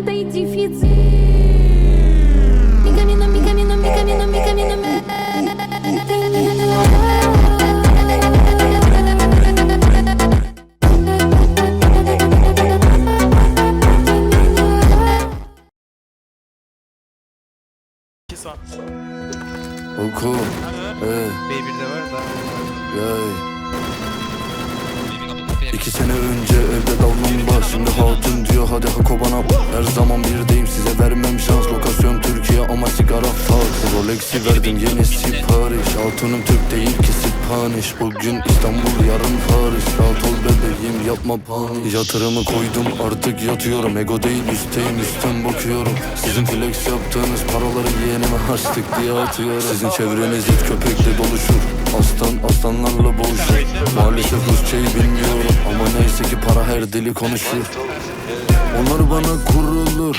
tormenta y difícil. Mi camino, Oku. Ee. B1'de var da. Yay. İki sene önce evde davlamba Şimdi hatun diyor hadi hako bana Her zaman birdeyim size ama sigara fark Rolex'i verdim yeni sipariş. Hatunum Türk değil ki Spanish Bugün İstanbul yarın Paris. Rahat ol bebeğim yapma panik Yatırımı koydum artık yatıyorum. Ego değil üstteyim üstten bakıyorum. Sizin flex yaptığınız paraları yeğenime harçlık diye atıyorum. Sizin çevreniz it köpekle doluşur. Aslan aslanlarla boğuşur. Maalesef Rusçayı bilmiyorum. Ama neyse ki para her dili konuşur Onlar bana kurulur.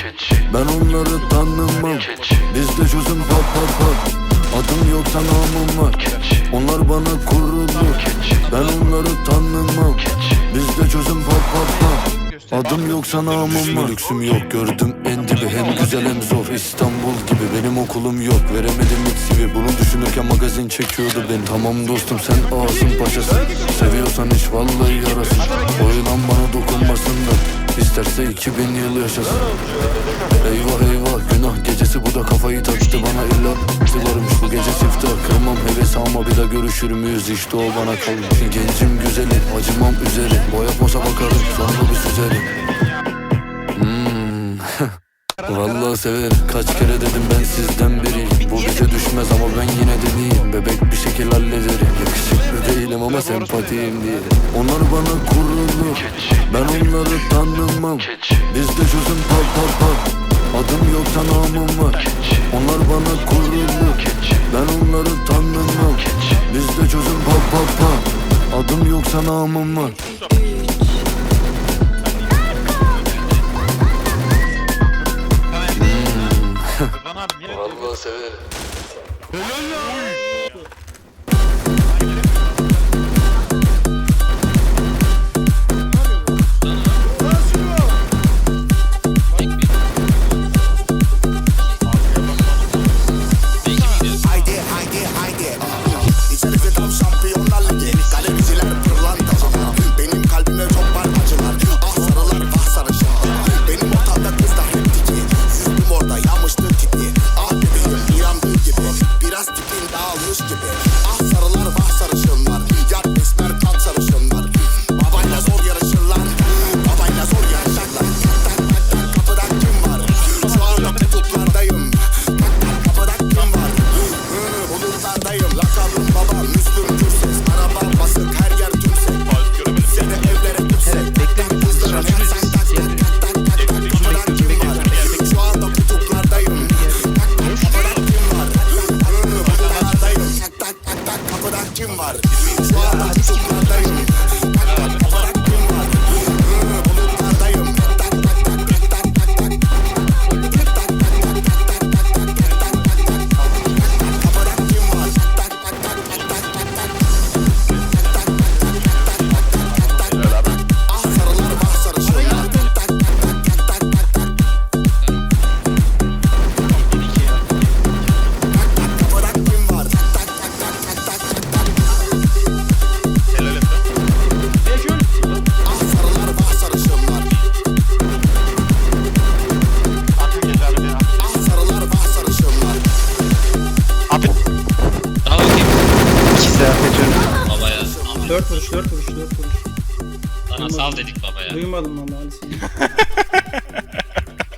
Ben onları tanımam. Bizde çözüm pat pat pat Adım yoksa namım var. Onlar bana kurulur. Ben onları tanımam. Bizde çözüm pat pat pat Adım yoksa namım var. Lüksüm yok. Gördüm en dibi. Hem güzel hem zor. İstanbul gibi. Benim okulum yok. Veremedim hiç CV Bunu düşünürken magazin çekiyordu beni. Tamam dostum sen ağzın paşasın Seviyorsan hiç vallahi yarasın O yılan bana dokunmasın da İsterse 2000 yıl yaşasın. Eyvah eyvah günah gecesi bu da kafayı taktı bana. İlla varmış bu gece siftah. Kırmam hevesi ama bir de görüşür müyüz? İşte o bana kalmış Gencim güzeli acımam üzeri. Boya posa bakarım sonra bir süzerim. Hmm. Vallahi severim. Kaç kere dedim ben sizden biriyim Bu bize düşmez ama ben yine deneyeyim Bebek bir şekil hallederim Değilim ama sempatiyim diye Onlar bana kurulur. Ben onları tanımam. Bizde çözüm pat pat pat Adım yoksa namım var. Onlar bana kurulur. Ben onları tanımam. Bizde çözüm pat pat pat Adım yoksa namım var. Lan niye? Vallahi severim. Haydi 4 vuruş 4 vuruş 4 vuruş. Sana sal dedik baba ya. Duymadım Ali seni.